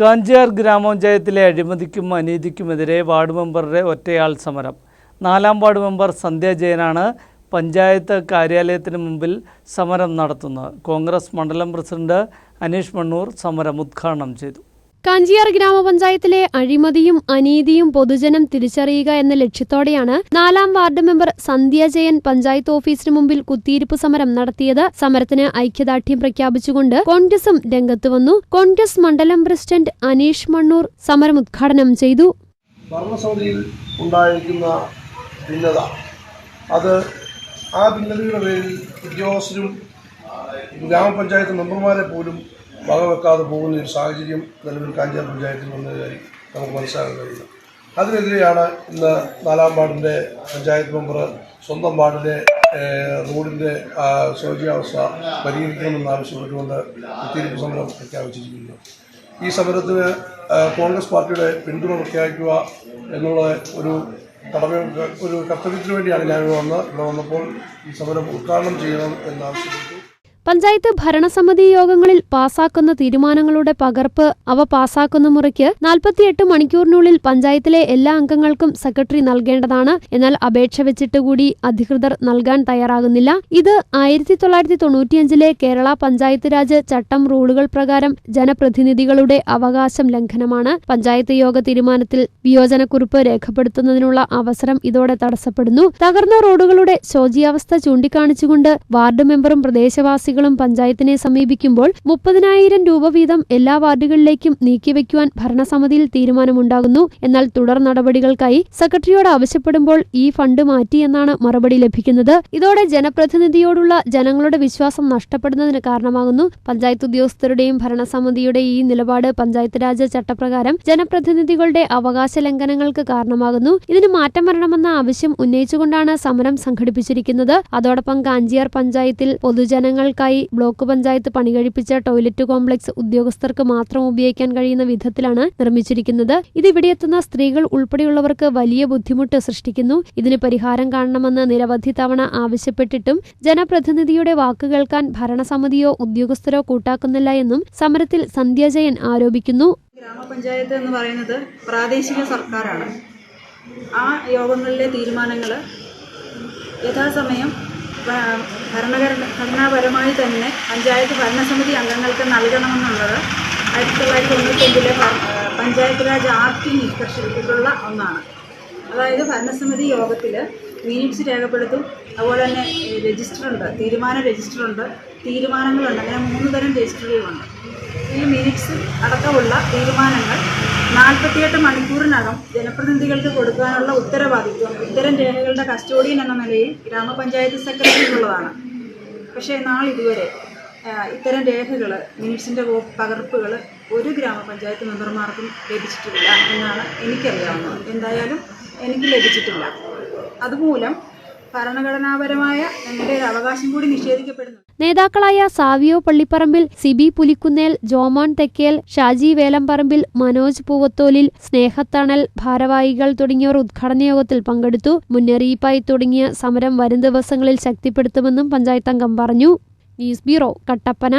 കാഞ്ചിയാർ ഗ്രാമപഞ്ചായത്തിലെ അഴിമതിക്കും അനീതിക്കുമെതിരെ വാർഡ് മെമ്പറുടെ ഒറ്റയാൾ സമരം. നാലാം വാർഡ് മെമ്പർ സന്ധ്യ ജയനാണ് പഞ്ചായത്ത് കാര്യാലയത്തിന് മുമ്പിൽ സമരം നടത്തുന്നത്. കോൺഗ്രസ് മണ്ഡലം പ്രസിഡന്റ് അനീഷ് മണ്ണൂർ സമരം ഉദ്ഘാടനം ചെയ്തു. കാഞ്ചിയാർ ഗ്രാമപഞ്ചായത്തിലെ അഴിമതിയും അനീതിയും പൊതുജനം തിരിച്ചറിയുക എന്ന ലക്ഷ്യത്തോടെയാണ് നാലാം വാർഡ് മെമ്പർ സന്ധ്യ ജയൻ പഞ്ചായത്ത് ഓഫീസിന് മുമ്പിൽ കുത്തിയിരിപ്പ് സമരം നടത്തിയത്. സമരത്തിന് ഐക്യദാർഢ്യം പ്രഖ്യാപിച്ചുകൊണ്ട് കോൺഗ്രസും രംഗത്ത് വന്നു. കോൺഗ്രസ് മണ്ഡലം പ്രസിഡന്റ് അനീഷ് മണ്ണൂർ സമരം ഉദ്ഘാടനം ചെയ്തു. ഉണ്ടായിരിക്കുന്ന ഭിന്നത. അത് ആ ഭിന്നതയുടെ പേരിൽ ഉദ്യോഗസ്ഥരും ഗ്രാമപഞ്ചായത്ത് മെമ്പർമാരെ പോലും വകവെക്കാതെ പോകുന്ന ഒരു സാഹചര്യം നിലവിൽ കാഞ്ചാർ പഞ്ചായത്തിൽ വന്നതായി നമുക്ക് മനസ്സിലാക്കാൻ കഴിയുന്നു. അതിനെതിരെയാണ് ഇന്ന് നാലാം വാർഡിന്റെ പഞ്ചായത്ത് മെമ്പർ സ്വന്തം വാർഡിലെ റോഡിന്റെ ശോചിയാവസ്ഥ പരിഹരിക്കണമെന്ന് ആവശ്യപ്പെട്ടുകൊണ്ട് കുത്തിയിരിപ്പ് സമരം പ്രഖ്യാപിച്ചിരിക്കുന്നു. ഈ സമരത്തിന് കോൺഗ്രസ് പാർട്ടിയുടെ പിന്തുണ പ്രഖ്യാപിക്കുക എന്നുള്ള ഒരു കടമ ഒരു കർത്തവ്യത്തിന് വേണ്ടിയാണ് ഞാൻ വന്ന് ഇവിടെ വന്നപ്പോൾ ഈ സമരം ഉദ്ഘാടനം ചെയ്യണം എന്നാവശ്യപ്പെട്ടു പഞ്ചായത്ത് ഭരണസമിതി യോഗങ്ങളിൽ പാസാക്കുന്ന തീരുമാനങ്ങളുടെ പകർപ്പ് അവ പാസാക്കുന്ന മുറയ്ക്ക് നാൽപ്പത്തിയെട്ട് മണിക്കൂറിനുള്ളിൽ പഞ്ചായത്തിലെ എല്ലാ അംഗങ്ങൾക്കും സെക്രട്ടറി നൽകേണ്ടതാണ് എന്നാൽ അപേക്ഷ വെച്ചിട്ട് കൂടി അധികൃതർ നൽകാൻ തയ്യാറാകുന്നില്ല. ഇത് ആയിരത്തി തൊള്ളായിരത്തി തൊണ്ണൂറ്റിയഞ്ചിലെ കേരള പഞ്ചായത്ത് രാജ് ചട്ടം റൂളുകൾ പ്രകാരം ജനപ്രതിനിധികളുടെ അവകാശം ലംഘനമാണ്. പഞ്ചായത്ത് യോഗ തീരുമാനത്തിൽ വിയോജനക്കുറിപ്പ് രേഖപ്പെടുത്തുന്നതിനുള്ള അവസരം ഇതോടെ തടസ്സപ്പെടുന്നു. തകർന്ന റോഡുകളുടെ ശോചിയാവസ്ഥ ചൂണ്ടിക്കാണിച്ചുകൊണ്ട് വാർഡ് മെമ്പറും പ്രദേശവാസികളും പഞ്ചായത്തിനെ സമീപിക്കുമ്പോൾ മുപ്പതിനായിരം രൂപ വീതം എല്ലാ വാർഡുകളിലേക്കും നീക്കിവെക്കുവാൻ ഭരണസമിതിയിൽ തീരുമാനമുണ്ടാകുന്നു. എന്നാൽ തുടർ നടപടികൾക്കായി സെക്രട്ടറിയോട് ആവശ്യപ്പെടുമ്പോൾ ഈ ഫണ്ട് മാറ്റിയെന്നാണ് മറുപടി ലഭിക്കുന്നത്. ഇതോടെ ജനപ്രതിനിധിയോടുള്ള ജനങ്ങളുടെ വിശ്വാസം നഷ്ടപ്പെടുന്നതിന് കാരണമാകുന്നു. പഞ്ചായത്ത് ഉദ്യോഗസ്ഥരുടെയും ഭരണസമിതിയുടെ ഈ നിലപാട് പഞ്ചായത്ത് രാജ് ചട്ടപ്രകാരം ജനപ്രതിനിധികളുടെ അവകാശ ലംഘനങ്ങൾക്ക് കാരണമാകുന്നു. ഇതിന് മാറ്റം വരണമെന്ന ആവശ്യം ഉന്നയിച്ചുകൊണ്ടാണ് സമരം സംഘടിപ്പിച്ചിരിക്കുന്നത്. അതോടൊപ്പം കാഞ്ചിയാർ പഞ്ചായത്തിൽ പൊതുജനങ്ങൾക്കായി ബ്ലോക്ക് പഞ്ചായത്ത് പണികഴിപ്പിച്ച ടോയ്ലറ്റ് കോംപ്ലക്സ് ഉദ്യോഗസ്ഥർക്ക് മാത്രം ഉപയോഗിക്കാൻ കഴിയുന്ന വിധത്തിലാണ് നിർമ്മിച്ചിരിക്കുന്നത്. ഇത് ഇവിടെയെത്തുന്ന സ്ത്രീകൾ ഉൾപ്പെടെയുള്ളവർക്ക് വലിയ ബുദ്ധിമുട്ട് സൃഷ്ടിക്കുന്നു. ഇതിന് പരിഹാരം കാണണമെന്ന് നിരവധി തവണ ആവശ്യപ്പെട്ടിട്ടും ജനപ്രതിനിധിയുടെ വാക്ക് കേൾക്കാൻ ഭരണസമിതിയോ ഉദ്യോഗസ്ഥരോ കൂട്ടാക്കുന്നില്ല എന്നും സമരത്തിൽ സന്ധ്യ ജയൻ ആരോപിക്കുന്നു. ഗ്രാമപഞ്ചായത്ത് എന്ന് പറയുന്നത് പ്രാദേശിക സർക്കാരാണ്. ആ യോഗങ്ങളിലെ തീരുമാനങ്ങൾ യഥാസമയം ഭ- ഭരണഘടന ഘടനാപരമായി തന്നെ പഞ്ചായത്ത് ഭരണസമിതി അംഗങ്ങൾക്ക് നൽകണമെന്നുള്ളത് ആയിരത്തി തൊള്ളായിരത്തി തൊണ്ണൂറ്റഞ്ചിലെ പഞ്ചായത്ത് രാജ് ആക്ടിൽ നിഷ്കർഷിച്ചിട്ടുള്ള ഒന്നാണ്. അതായത് ഭരണസമിതി യോഗത്തിൽ മിനിറ്റ്സ് രേഖപ്പെടുത്തും. അതുപോലെ തന്നെ രജിസ്റ്റർ ഉണ്ട് തീരുമാന രജിസ്റ്റർ ഉണ്ട് തീരുമാനങ്ങളുണ്ട്. അങ്ങനെ മൂന്ന് തരം രജിസ്റ്ററുകളുണ്ട്. ഈ മിനിറ്റ്സ് അടക്കമുള്ള തീരുമാനങ്ങൾ നാൽപ്പത്തിയെട്ട് മണിക്കൂറിനകം ജനപ്രതിനിധികൾക്ക് കൊടുക്കാനുള്ള ഉത്തരവാദിത്വം ഇത്തരം രേഖകളുടെ കസ്റ്റോഡിയൻ എന്ന നിലയിൽ ഗ്രാമപഞ്ചായത്ത് സെക്രട്ടറിക്കുള്ളതാണ്. പക്ഷേ നാളിതുവരെ ഇത്തരം രേഖകൾ മിനിറ്റ്സിന്റെ പകർപ്പുകൾ ഒരു ഗ്രാമപഞ്ചായത്ത് മെമ്പർമാർക്കും ലഭിച്ചിട്ടില്ല എന്നാണ് എനിക്കറിയാവുന്നത്. എന്തായാലും എനിക്ക് ലഭിച്ചിട്ടില്ല. അതുമൂലം ഭരണഘടനാപരമായ ഞങ്ങളുടെ അവകാശം കൂടി നിഷേധിക്കപ്പെടുന്നു. നേതാക്കളായ സാവിയോ പള്ളിപ്പറമ്പിൽ സിബി പുലിക്കുന്നേൽ ജോമോൻ തെക്കേൽ ഷാജി വേലമ്പറമ്പിൽ മനോജ് പൂവത്തോലിൽ സ്നേഹത്തണൽ ഭാരവാഹികൾ തുടങ്ങിയവർ ഉദ്ഘാടന യോഗത്തിൽ പങ്കെടുത്തു. മുന്നറിയിപ്പായി തുടങ്ങിയ സമരം വരും ദിവസങ്ങളിൽ ശക്തിപ്പെടുത്തുമെന്നും പഞ്ചായത്ത് അംഗം പറഞ്ഞു. News bureau Kattappana.